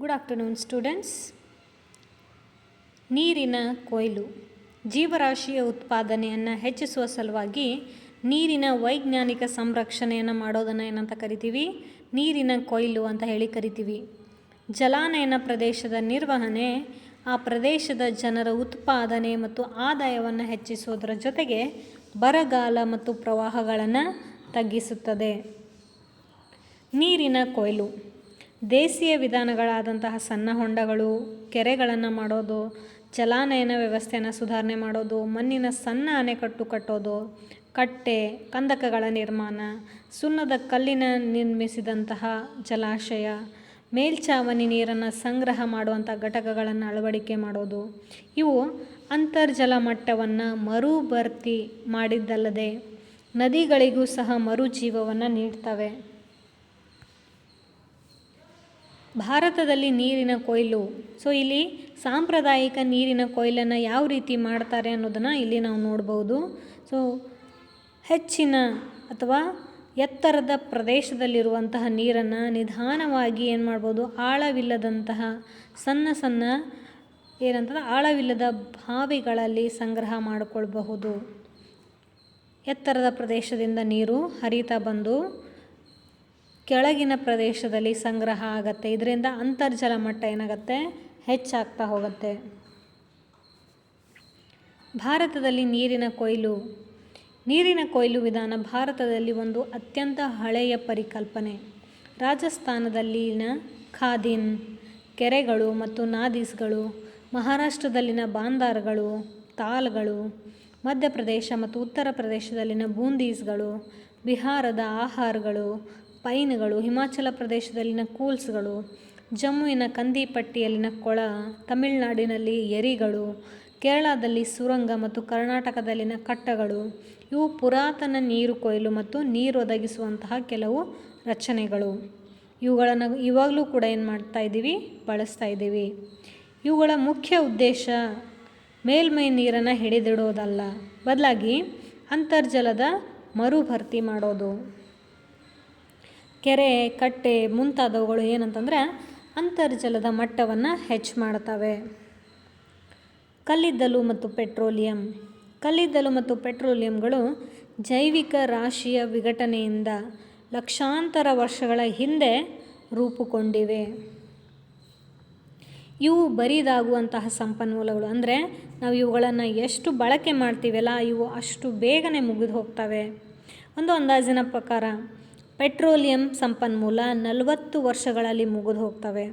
Good afternoon students ನೀರಿನ ಕೊಯ್ಲು. ಜೀವರಾಶಿಯ ಉತ್ಪಾದನೆಯನ್ನು ಹೆಚ್ಚಿಸುವ ಸಲುವಾಗಿ ನೀರಿನ ವೈಜ್ಞಾನಿಕ ಸಂರಕ್ಷಣೆಯನ್ನು ಮಾಡೋದನ್ನು ಏನಂತ ಕರಿತೀವಿ? ನೀರಿನ ಕೊಯ್ಲು ಅಂತ ಹೇಳಿ ಕರಿತೀವಿ. ಜಲಾನಯನ ಪ್ರದೇಶದ ನಿರ್ವಹಣೆ, ಆ ಪ್ರದೇಶದ ಜನರ ಉತ್ಪಾದನೆ ಮತ್ತು ಆದಾಯವನ್ನು ಹೆಚ್ಚಿಸುವುದರ ಜೊತೆಗೆ ಬರಗಾಲ ಮತ್ತು ಪ್ರವಾಹಗಳನ್ನು ತಗ್ಗಿಸುತ್ತದೆ. ನೀರಿನ ಕೊಯ್ಲು. ದೇಶೀಯ ವಿಧಾನಗಳಾದಂತಹ ಸಣ್ಣ ಹೊಂಡಗಳು, ಕೆರೆಗಳನ್ನು ಮಾಡೋದು ಜಲಾನಯನ ವ್ಯವಸ್ಥೆಯನ್ನು ಸುಧಾರಣೆ ಮಾಡೋದು, ಮಣ್ಣಿನ ಸಣ್ಣ ಅಣೆಕಟ್ಟು ಕಟ್ಟೋದು, ಕಟ್ಟೆ, ಕಂದಕಗಳ ನಿರ್ಮಾಣ, ಸುಣ್ಣದ ಕಲ್ಲಿನ ನಿರ್ಮಿಸಿದಂತಹ ಜಲಾಶಯ ಮೇಲ್ಛಾವಣಿ ನೀರನ್ನು ಸಂಗ್ರಹ ಮಾಡುವಂಥ ಘಟಕಗಳನ್ನು ಅಳವಡಿಕೆ ಮಾಡೋದು. ಇವು ಅಂತರ್ಜಲ ಮಟ್ಟವನ್ನು ಮರುಭರ್ತಿ ಮಾಡಿದ್ದಲ್ಲದೆ ನದಿಗಳಿಗೂ ಸಹ ಮರುಜೀವವನ್ನು ನೀಡ್ತವೆ. ಭಾರತದಲ್ಲಿ ನೀರಿನ ಕೊಯ್ಲು. ಸೊ, ಇಲ್ಲಿ ಸಾಂಪ್ರದಾಯಿಕ ನೀರಿನ ಕೊಯ್ಲನ್ನು ಯಾವ ರೀತಿ ಮಾಡ್ತಾರೆ ಅನ್ನೋದನ್ನು ಇಲ್ಲಿ ನಾವು ನೋಡ್ಬೋದು. ಸೊ, ಹೆಚ್ಚಿನ ಅಥವಾ ಎತ್ತರದ ಪ್ರದೇಶದಲ್ಲಿರುವಂತಹ ನೀರನ್ನು ನಿಧಾನವಾಗಿ ಏನು ಮಾಡ್ಬೋದು, ಆಳವಿಲ್ಲದಂತಹ ಸಣ್ಣ ಸಣ್ಣ ಏನಂತಂದ್ರೆ ಆಳವಿಲ್ಲದ ಬಾವಿಗಳಲ್ಲಿ ಸಂಗ್ರಹ ಮಾಡಿಕೊಳ್ಬಹುದು. ಎತ್ತರದ ಪ್ರದೇಶದಿಂದ ನೀರು ಹರಿತಾ ಬಂದು ಕೆಳಗಿನ ಪ್ರದೇಶದಲ್ಲಿ ಸಂಗ್ರಹ ಆಗತ್ತೆ. ಇದರಿಂದ ಅಂತರ್ಜಲ ಮಟ್ಟ ಏನಾಗುತ್ತೆ? ಹೆಚ್ಚಾಗ್ತಾ ಹೋಗುತ್ತೆ. ಭಾರತದಲ್ಲಿ ನೀರಿನ ಕೊಯ್ಲು. ನೀರಿನ ಕೊಯ್ಲು ವಿಧಾನ ಭಾರತದಲ್ಲಿ ಒಂದು ಅತ್ಯಂತ ಹಳೆಯ ಪರಿಕಲ್ಪನೆ. ರಾಜಸ್ಥಾನದಲ್ಲಿನ ಖಾದಿನ್ ಕೆರೆಗಳು ಮತ್ತು ನಾದೀಸ್ಗಳು, ಮಹಾರಾಷ್ಟ್ರದಲ್ಲಿನ ಬಾಂದಾರ್ಗಳು, ತಾಲ್ಗಳು, ಮಧ್ಯಪ್ರದೇಶ ಮತ್ತು ಉತ್ತರ ಪ್ರದೇಶದಲ್ಲಿನ ಬೂಂದೀಸ್ಗಳು, ಬಿಹಾರದ ಆಹಾರಗಳು ಪೈನ್ಗಳು, ಹಿಮಾಚಲ ಪ್ರದೇಶದಲ್ಲಿನ ಕೂಲ್ಸ್ಗಳು, ಜಮ್ಮುವಿನ ಕಂದಿಪಟ್ಟಿಯಲ್ಲಿನ ಕೊಳ, ತಮಿಳುನಾಡಿನಲ್ಲಿ ಎರಿಗಳು, ಕೇರಳದಲ್ಲಿ ಸುರಂಗ ಮತ್ತು ಕರ್ನಾಟಕದಲ್ಲಿನ ಕಟ್ಟಗಳು, ಇವು ಪುರಾತನ ನೀರು ಕೊಯ್ಲು ಮತ್ತು ನೀರು ಒದಗಿಸುವಂತಹ ಕೆಲವು ರಚನೆಗಳು. ಇವುಗಳನ್ನು ಇವಾಗಲೂ ಕೂಡ ಏನು ಮಾಡ್ತಾ ಇದ್ದೀವಿ? ಬಳಸ್ತಾ ಇದ್ದೀವಿ. ಇವುಗಳ ಮುಖ್ಯ ಉದ್ದೇಶ ಮೇಲ್ಮೈ ನೀರನ್ನು ಹಿಡಿದಿಡೋದಲ್ಲ. ಬದಲಾಗಿ ಅಂತರ್ಜಲದ ಮರುಭರ್ತಿ ಮಾಡೋದು. ಕೆರೆ, ಕಟ್ಟೆ ಮುಂತಾದವುಗಳು ಏನಂತಂದರೆ ಅಂತರ್ಜಲದ ಮಟ್ಟವನ್ನು ಹೆಚ್ಚು ಮಾಡ್ತವೆ ಕಲ್ಲಿದ್ದಲು ಮತ್ತು ಪೆಟ್ರೋಲಿಯಂ. ಕಲ್ಲಿದ್ದಲು ಮತ್ತು ಪೆಟ್ರೋಲಿಯಂಗಳು ಜೈವಿಕ ರಾಶಿಯ ವಿಘಟನೆಯಿಂದ ಲಕ್ಷಾಂತರ ವರ್ಷಗಳ ಹಿಂದೆ ರೂಪುಗೊಂಡಿವೆ. ಇವು ಬರಿದಾಗುವಂತಹ ಸಂಪನ್ಮೂಲಗಳು. ಅಂದರೆ ನಾವು ಇವುಗಳನ್ನು ಎಷ್ಟು ಬಳಕೆ ಮಾಡ್ತೀವಲ್ಲ, ಇವು ಅಷ್ಟು ಬೇಗನೆ ಮುಗಿದು ಹೋಗ್ತವೆ. ಒಂದು ಅಂದಾಜಿನ ಪ್ರಕಾರ ಪೆಟ್ರೋಲಿಯಂ ಸಂಪನ್ಮೂಲ ನಲವತ್ತು ವರ್ಷಗಳಲ್ಲಿ ಮುಗಿದು ಹೋಗ್ತವೆ.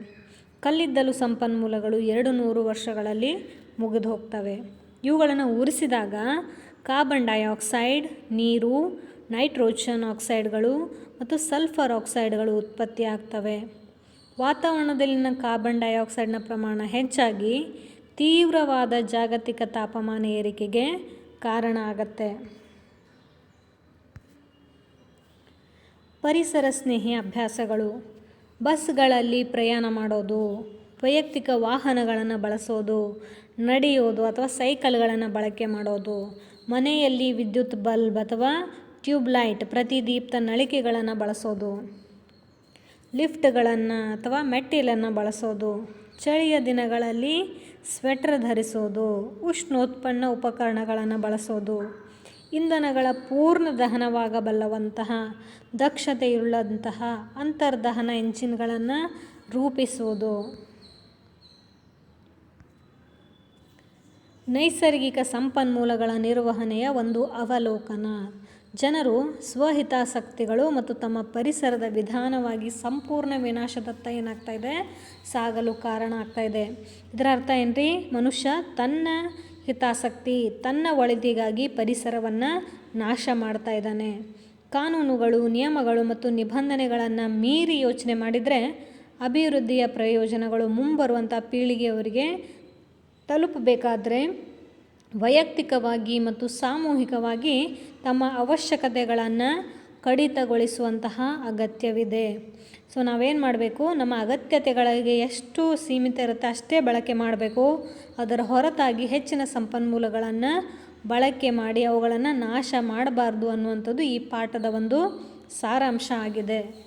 ಕಲ್ಲಿದ್ದಲು ಸಂಪನ್ಮೂಲಗಳು ಎರಡು ನೂರು ವರ್ಷಗಳಲ್ಲಿ ಮುಗಿದು ಹೋಗ್ತವೆ. ಇವುಗಳನ್ನು ಉರಿಸಿದಾಗ ಕಾರ್ಬನ್ ಡೈಆಕ್ಸೈಡ್ ನೀರು ನೈಟ್ರೋಜನ್ ಆಕ್ಸೈಡ್ಗಳು ಮತ್ತು ಸಲ್ಫರ್ ಆಕ್ಸೈಡ್ಗಳು ಉತ್ಪತ್ತಿ ಆಗ್ತವೆ. ವಾತಾವರಣದಲ್ಲಿನ ಕಾರ್ಬನ್ ಡೈಆಕ್ಸೈಡ್ನ ಪ್ರಮಾಣ ಹೆಚ್ಚಾಗಿ ತೀವ್ರವಾದ ಜಾಗತಿಕ ತಾಪಮಾನ ಏರಿಕೆಗೆ ಕಾರಣ ಆಗತ್ತೆ. ಪರಿಸರ ಸ್ನೇಹಿ ಅಭ್ಯಾಸಗಳು, ಬಸ್ಗಳಲ್ಲಿ ಪ್ರಯಾಣ ಮಾಡೋದು, ವೈಯಕ್ತಿಕ ವಾಹನಗಳನ್ನು ಬಳಸೋದು, ನಡೆಯೋದು ಅಥವಾ ಸೈಕಲ್ಗಳನ್ನು ಬಳಕೆ ಮಾಡೋದು, ಮನೆಯಲ್ಲಿ ವಿದ್ಯುತ್ ಬಲ್ಬ್ ಅಥವಾ ಟ್ಯೂಬ್ಲೈಟ್ ಪ್ರತಿದೀಪ್ತ ನಳಿಕೆಗಳನ್ನು ಬಳಸೋದು, ಲಿಫ್ಟ್ಗಳನ್ನು ಅಥವಾ ಮೆಟ್ಟಿಲನ್ನು ಬಳಸೋದು, ಚಳಿಯ ದಿನಗಳಲ್ಲಿ ಸ್ವೆಟರ್ ಧರಿಸೋದು, ಉಷ್ಣೋತ್ಪನ್ನ ಉಪಕರಣಗಳನ್ನು ಬಳಸೋದು. ಇಂಧನಗಳ ಪೂರ್ಣ ದಹನವಾಗಬಲ್ಲವಂತಹ, ದಕ್ಷತೆಯುಳ್ಳಂತಹ ಅಂತರ್ದಹನ ಎಂಜಿನ್ಗಳನ್ನು ರೂಪಿಸುವುದು ನೈಸರ್ಗಿಕ ಸಂಪನ್ಮೂಲಗಳ ನಿರ್ವಹಣೆಯ ಒಂದು ಅವಲೋಕನ. ಜನರು ಸ್ವಹಿತಾಸಕ್ತಿಗಳು ಮತ್ತು ತಮ್ಮ ಪರಿಸರದ ವಿಧಾನವಾಗಿ ಸಂಪೂರ್ಣ ವಿನಾಶದತ್ತ ಏನಾಗ್ತಾ ಇದೆ? ಸಾಗಲು ಕಾರಣ ಆಗ್ತಾ ಇದೆ. ಇದರ ಅರ್ಥ ಏನ್ರಿ? ಮನುಷ್ಯ ತನ್ನ ಹಿತಾಸಕ್ತಿ ತನ್ನ ಒಳಿತಿಗಾಗಿ ಪರಿಸರವನ್ನು ನಾಶ ಮಾಡ್ತಾ ಇದ್ದಾನೆ. ಕಾನೂನುಗಳು, ನಿಯಮಗಳು ಮತ್ತು ನಿಬಂಧನೆಗಳನ್ನು ಮೀರಿ ಯೋಚನೆ ಮಾಡಿದರೆ ಅಭಿವೃದ್ಧಿಯ ಪ್ರಯೋಜನಗಳು ಮುಂಬರುವಂಥ ಪೀಳಿಗೆಯವರಿಗೆ ತಲುಪಬೇಕಾದರೆ ವೈಯಕ್ತಿಕವಾಗಿ ಮತ್ತು ಸಾಮೂಹಿಕವಾಗಿ ತಮ್ಮ ಅವಶ್ಯಕತೆಗಳನ್ನು ಕಡಿತಗೊಳಿಸುವಂತಹ ಅಗತ್ಯವಿದೆ. ಸೊ ನಾವೇನು ಮಾಡಬೇಕು? ನಮ್ಮ ಅಗತ್ಯತೆಗಳಿಗೆ ಎಷ್ಟು ಸೀಮಿತ ಇರುತ್ತೆ ಅಷ್ಟೇ ಬಳಕೆ ಮಾಡಬೇಕು. ಅದರ ಹೊರತಾಗಿ ಹೆಚ್ಚಿನ ಸಂಪನ್ಮೂಲಗಳನ್ನು ಬಳಕೆ ಮಾಡಿ ಅವುಗಳನ್ನು ನಾಶ ಮಾಡಬಾರ್ದು ಅನ್ನುವಂಥದ್ದು ಈ ಪಾಠದ ಒಂದು ಸಾರಾಂಶ ಆಗಿದೆ.